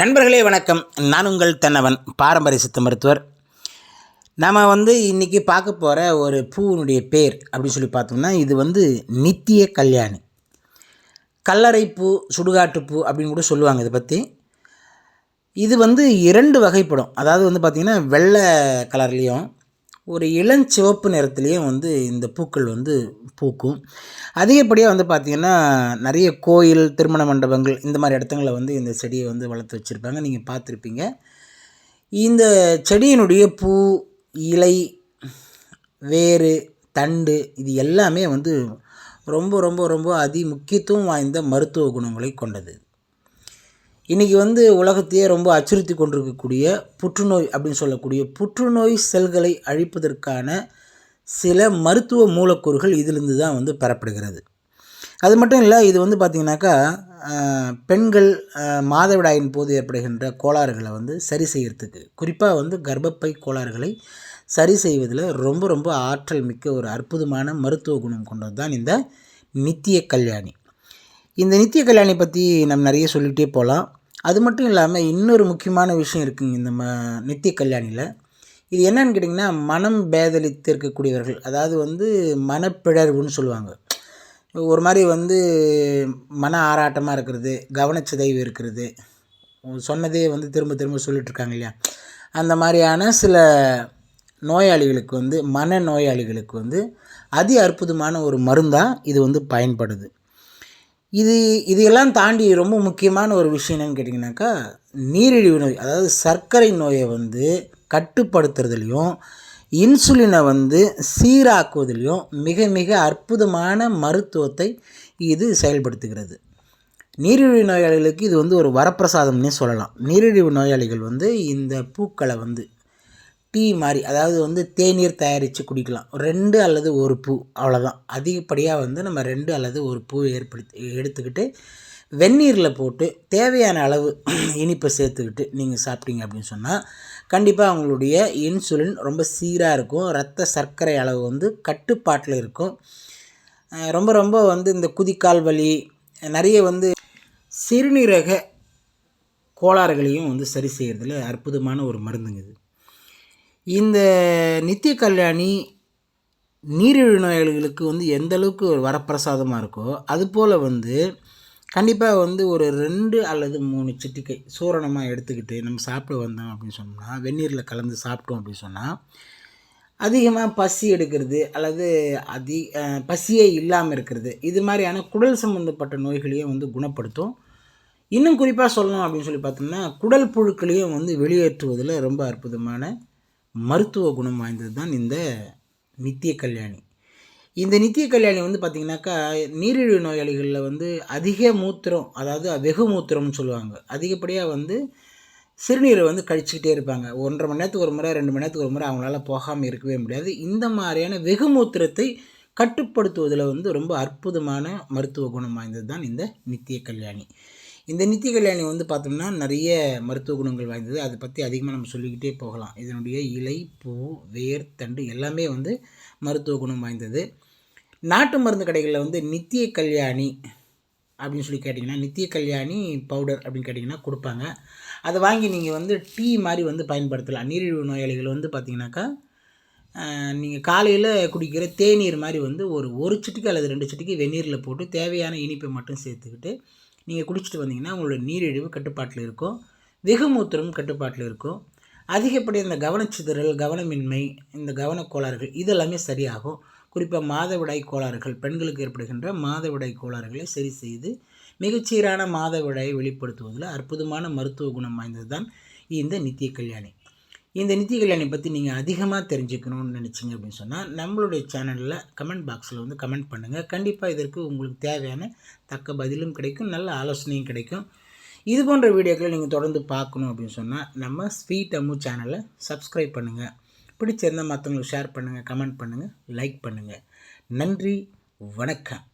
நண்பர்களே வணக்கம். நான் உங்கள் தென்னவன் பாரம்பரிய சித்த மருத்துவர். நாம் வந்து இன்றைக்கி பார்க்க போகிற ஒரு பூவினுடைய பேர் அப்படின்னு சொல்லி பார்த்தோம்னா இது வந்து நித்திய கல்யாணி. கல்லறை பூ சுடுகாட்டு பூ அப்படின்னு கூட சொல்லுவாங்க இதை பற்றி இது வந்து இரண்டு வகைப்படும். அதாவது வந்து பார்த்திங்கன்னா வெள்ளை கலர்லேயும் ஒரு இளஞ்சிவப்பு நிறத்துலேயும் வந்து இந்த பூக்கள் வந்து பூக்கும். அதிகப்படியாக வந்து பார்த்திங்கன்னா நிறைய கோயில் திருமண மண்டபங்கள் இந்த மாதிரி இடத்துங்களில் வந்து இந்த செடியை வந்து வளர்த்து வச்சுருப்பாங்க. நீங்கள் பார்த்துருப்பீங்க. இந்த செடியினுடைய பூ இலை வேறு தண்டு இது எல்லாமே வந்து ரொம்ப ரொம்ப ரொம்ப அதி முக்கியத்துவம் வாய்ந்த மருத்துவ குணங்களை கொண்டது. இன்றைக்கி வந்து உலகத்தையே ரொம்ப அச்சுறுத்தி கொண்டிருக்கக்கூடிய புற்றுநோய் அப்படின்னு சொல்லக்கூடிய புற்றுநோய் செல்களை அழிப்பதற்கான சில மருத்துவ மூலக்கூறுகள் இதிலிருந்து தான் வந்து பெறப்படுகிறது. அது மட்டும் இல்லை இது வந்து பார்த்திங்கனாக்கா பெண்கள் மாதவிடாயின் போது ஏற்படுகின்ற கோளாறுகளை வந்து சரி செய்கிறதுக்கு குறிப்பாக வந்து கர்ப்பப்பை கோளாறுகளை சரி செய்வதில் ரொம்ப ரொம்ப ஆற்றல் மிக்க ஒரு அற்புதமான மருத்துவ குணம் கொண்டது தான் இந்த நித்திய கல்யாணி. இந்த நித்திய கல்யாணி பற்றி நம்ம நிறைய சொல்லிகிட்டே போகலாம் அது மட்டும் இல்லாமல் இன்னொரு முக்கியமான விஷயம் இருக்குங்க இந்த ம நித்திய கல்யாணியில். இது என்னன்னு கேட்டிங்கன்னா மனம் பேதலித்து இருக்கக்கூடியவர்கள் அதாவது வந்து மனப்பிழர்வுன்னு சொல்லுவாங்க. ஒரு மாதிரி வந்து மன ஆராட்டமாக இருக்கிறது கவனச்சிதைவு இருக்கிறது. சொன்னதே வந்து திரும்ப திரும்ப சொல்லிகிட்ருக்காங்க இல்லையா? அந்த மாதிரியான சில நோயாளிகளுக்கு வந்து மன நோயாளிகளுக்கு வந்து அதி அற்புதமான ஒரு மருந்தாக இது வந்து பயன்படுது. இது இதையெல்லாம் தாண்டி ரொம்ப முக்கியமான ஒரு விஷயம் என்னென்னு கேட்டிங்கனாக்கா நீரிழிவு நோய் அதாவது சர்க்கரை நோயை வந்து கட்டுப்படுத்துறதுலையும் இன்சுலினை வந்து சீராக்குவதிலையும் மிக மிக அற்புதமான மருத்துவத்தை இது செயல்படுத்துகிறது. நீரிழிவு நோயாளிகளுக்கு இது வந்து ஒரு வரப்பிரசாதம்னே சொல்லலாம். நீரிழிவு நோயாளிகள் வந்து இந்த பூக்களை வந்து டீ மாதிரி அதாவது வந்து தேநீர் தயாரித்து குடிக்கலாம். ரெண்டு அல்லது ஒரு பூ அவ்வளோதான் அதிகப்படியாக வந்து நம்ம ரெண்டு அல்லது ஒரு பூ ஏற்படுத்தி எடுத்துக்கிட்டு வெந்நீரில் போட்டு தேவையான அளவு இனிப்பை சேர்த்துக்கிட்டு நீங்கள் சாப்பிட்டீங்க அப்படின்னு சொன்னால் கண்டிப்பாக அவங்களுடைய இன்சுலின் ரொம்ப சீராக இருக்கும். ரத்த சர்க்கரை அளவு வந்து கட்டுப்பாட்டில் இருக்கும். ரொம்ப ரொம்ப வந்து இந்த குதிக்கால் வலி நிறைய வந்து சிறுநீரக கோளாறுகளையும் வந்து சரி செய்கிறதுல அற்புதமான ஒரு மருந்துங்க இது. இந்த நித்திய கல்யாணி நீரிழிவு நோயாளிகளுக்கு வந்து எந்த அளவுக்கு ஒரு வரப்பிரசாதமாக இருக்கோ அதுபோல் வந்து கண்டிப்பாக வந்து ஒரு ரெண்டு அல்லது மூணு சிட்டிக்கை சூரணமாக எடுத்துக்கிட்டு நம்ம சாப்பிட வந்தோம் அப்படின்னு சொன்னோம்னா வெந்நீரில் கலந்து சாப்பிட்டோம் அப்படின்னு சொன்னால் அதிகமாக பசி எடுக்கிறது அல்லது அதி பசியே இல்லாமல் இருக்கிறது இது மாதிரியான குடல் சம்மந்தப்பட்ட நோய்களையும் வந்து குணப்படுத்தும். இன்னும் குறிப்பாக சொல்லணும் அப்படின்னு சொல்லி பார்த்தோம்னா குடல் புழுக்களையும் வந்து வெளியேற்றுவதில் ரொம்ப அற்புதமான மருத்துவ குணம் வாய்ந்தது தான் இந்த நித்திய கல்யாணி. இந்த நித்திய கல்யாணி வந்து பார்த்திங்கனாக்கா நீரிழிவு நோயாளிகளில் வந்து அதிக மூத்திரம் அதாவது வெகு மூத்திரம்னு சொல்லுவாங்க. அதிகப்படியாக வந்து சிறுநீரை வந்து கழிச்சிக்கிட்டே இருப்பாங்க. ஒன்றரை மணி நேரத்துக்கு ஒரு முறை ரெண்டு மணி நேரத்துக்கு ஒரு முறை அவங்களால போகாமல் இருக்கவே முடியாது. இந்த மாதிரியான வெகு மூத்திரத்தை கட்டுப்படுத்துவதில் வந்து ரொம்ப அற்புதமான மருத்துவ குணம் வாய்ந்தது தான் இந்த நித்திய கல்யாணி. இந்த நித்திய கல்யாணி வந்து பார்த்தோம்னா நிறைய மருத்துவ குணங்கள் வாய்ந்தது. அதை பற்றி அதிகமாக நம்ம சொல்லிக்கிட்டே போகலாம். இதனுடைய இலை பூ வேர் தண்டு எல்லாமே வந்து மருத்துவ குணம் வாய்ந்தது. நாட்டு மருந்து கடைகளில் வந்து நித்திய கல்யாணி அப்படின்னு சொல்லி கேட்டிங்கன்னா நித்திய கல்யாணி பவுடர் அப்படின்னு கேட்டிங்கன்னா கொடுப்பாங்க. அதை வாங்கி நீங்கள் வந்து டீ மாதிரி வந்து பயன்படுத்தலாம். நீரிழிவு நோயாளிகள் வந்து பார்த்திங்கனாக்கா நீங்கள் காலையில் குடிக்கிற தேநீர் மாதிரி வந்து ஒரு ஒரு சிட்டிக்கு அல்லது ரெண்டு சிட்டிக்கு வெந்நீரில் போட்டு தேவையான இனிப்பை மட்டும் சேர்த்துக்கிட்டு நீங்கள் குடிச்சிட்டு வந்தீங்கன்னா உங்களோட நீரிழிவு கட்டுப்பாட்டில் இருக்கும். வெகுமூத்திரம் கட்டுப்பாட்டில் இருக்கும். அதிகப்படி இந்த கவனச்சிதறல் கவனமின்மை இந்த கவனக்கோளாறுகள் இதெல்லாமே சரியாகும். குறிப்பாக மாதவிடாய் கோளாறுகள் பெண்களுக்கு ஏற்படுகின்ற மாதவிடாய் கோளாறுகளை சரி செய்து மிகச்சீரான மாதவிடாயை வெளிப்படுத்துவதில் அற்புதமான மருத்துவ குணம் வாய்ந்தது தான் இந்த நித்திய கல்யாணி. இந்த நிதி கல்யாணி பற்றி நீங்கள் அதிகமாக தெரிஞ்சுக்கணும்னு நினச்சிங்க அப்படின்னு சொன்னால் நம்மளுடைய சேனலில் கமெண்ட் பாக்ஸில் வந்து கமெண்ட் பண்ணுங்கள் கண்டிப்பாக இதற்கு உங்களுக்கு தேவையான தக்க பதிலும் கிடைக்கும் நல்ல ஆலோசனையும் கிடைக்கும். இது போன்ற வீடியோக்களை நீங்கள் தொடர்ந்து பார்க்கணும் அப்படின்னு சொன்னால் நம்ம ஸ்வீட் அம்மு சேனலை சப்ஸ்கிரைப் பண்ணுங்கள் பிடிச்சிருந்தால் மற்றவங்களுக்கு ஷேர் பண்ணுங்கள் கமெண்ட் பண்ணுங்கள் லைக் பண்ணுங்கள் நன்றி வணக்கம்.